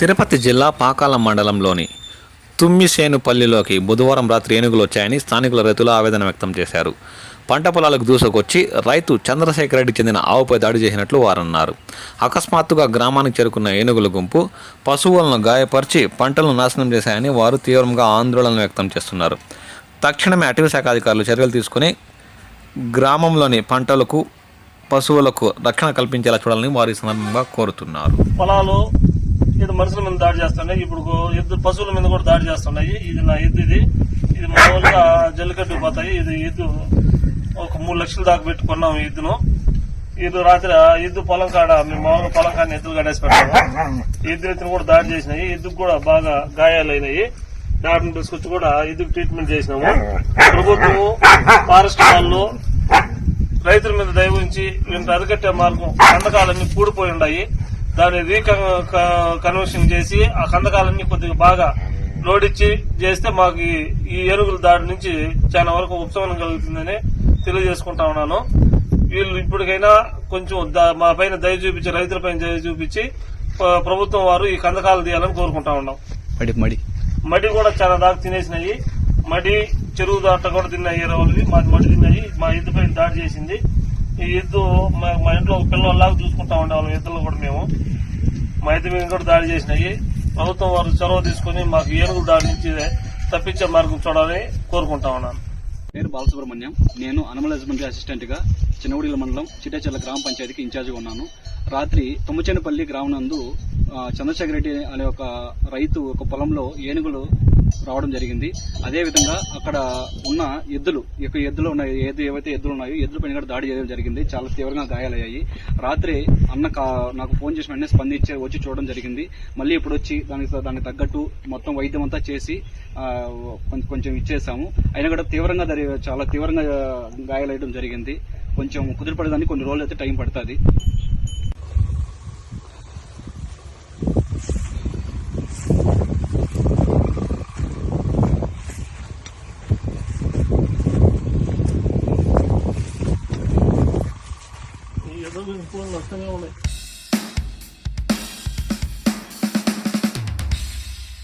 తిరుపతి జిల్లా పాకాల మండలంలోని తుమ్మిసేనుపల్లిలోకి బుధవారం రాత్రి ఏనుగులు వచ్చాయని స్థానికుల రైతులు ఆవేదన వ్యక్తం చేశారు. పంట పొలాలకు దూసుకొచ్చి రైతు చంద్రశేఖర్ రెడ్డి చెందిన ఆవుపై దాడి చేసినట్లు వారన్నారు. అకస్మాత్తుగా గ్రామానికి చేరుకున్న ఏనుగుల గుంపు పశువులను గాయపరిచి పంటలను నాశనం చేశాయని వారు తీవ్రంగా ఆందోళన వ్యక్తం చేస్తున్నారు. తక్షణమే అటవీ శాఖ అధికారులు చర్యలు తీసుకుని గ్రామంలోని పంటలకు పశువులకు రక్షణ కల్పించేలా చూడాలని వారి సందర్భంగా కోరుతున్నారు. పొలాలు ఇది మనుషుల మీద దాడి చేస్తున్నాయి. ఇప్పుడు ఎద్దు పశువుల మీద కూడా దాడి చేస్తున్నాయి. ఇది నా ఎద్దు ఇది. ఇది మామూలుగా జల్లికట్టు పోతాయి. ఇది ఎద్దు ఒక మూడు లక్షల దాకా పెట్టుకున్నాం ఎద్దును. ఇది రాత్రి ఎద్దు పొలం కాడ మేము మామూలుగా పొలం కాడ ఎద్దులు కాడేసి పెట్టాము. ఎద్దు ఎత్తును కూడా దాడి చేసినాయి. ఎద్దుకు కూడా బాగా గాయాలైనాయి. డాక్టర్ తీసుకొచ్చి కూడా ఎద్దుకు ట్రీట్మెంట్ చేసినాము. ప్రభుత్వము ఫారెస్ట్ వాళ్ళు రైతుల మీద దయ ఉంచి వీళ్ళని అరికట్టే మార్గం కందకాలన్నీ కూడిపోయి ఉన్నాయి దాన్ని రీకన్వర్షన్ చేసి ఆ కందకాలన్నీ కొద్దిగా బాగా లోడిచ్చి చేస్తే మాకు ఈ- ఏనుగుల దాడి నుంచి చాలా వరకు ఉపశమనం కలుగుతుందని తెలియజేసుకుంటా ఉన్నాను. వీళ్ళు ఇప్పటికైనా కొంచెం మా పైన దయ చూపించి రైతుల పైన దయ చూపించి ప్రభుత్వం వారు ఈ కందకాలు తీయాలని కోరుకుంటా ఉన్నాం. మడి మడి. మడి కూడా చాలా దాకా తినేసినాయి. మడి చెరువు దాట కూడా తిన్నాయి రోజులు. మాది మడి తిన్నాయి. మా ఎద్దు పైన దాడి చేసింది. ఈ ఎద్దు మా ఇంట్లో ఒక పిల్లల్లాగా చూసుకుంటా ఉండేవాళ్ళం. ఎద్దులు కూడా మేము. మా ఎద్దు మీద కూడా దాడి చేసినాయి. ప్రభుత్వం వారు చొరవ తీసుకుని మాకు ఏనుగు దాడి నుంచి తప్పించే మార్గం చూడాలని కోరుకుంటా ఉన్నాను పేరు బాలసుబ్రహ్మణ్యం. నేను అనమల హస్బెండరీ అసిస్టెంట్గా మండలం చిట్టచెల్ల గ్రామ పంచాయతీకి ఇన్ఛార్జిగా ఉన్నాను. రాత్రి తుమ్మచేనపల్లి గ్రామం నందు ఆ, రెడ్డి అనే ఒక రైతు ఒక పొలంలో ఏనుగులు రావడం జరిగింది. అదేవిధంగా అక్కడ ఉన్న ఎద్దులు ఎక్కువ యొక్క ఎద్దులు ఉన్నాయి. ఏది ఏవైతే ఎద్దులు ఉన్నాయో ఎద్దుల పైన కూడా దాడి చేయడం జరిగింది. చాలా తీవ్రంగా గాయాలయ్యాయి. రాత్రి అన్న కా- నాకు ఫోన్ చేసిన వెంటనే స్పందించి వచ్చి చూడడం జరిగింది. మళ్ళీ ఇప్పుడు వచ్చి దానికి దానికి తగ్గట్టు మొత్తం వైద్యం అంతా చేసి కొంచెం ఇచ్చేసాము. అయినా కూడా తీవ్రంగా చాలా తీవ్రంగా గాయాలయ్యడం జరిగింది. కొంచెం కుదిరిపడేదానికి కొన్ని రోజులు అయితే టైం పడుతుంది. 他没有没。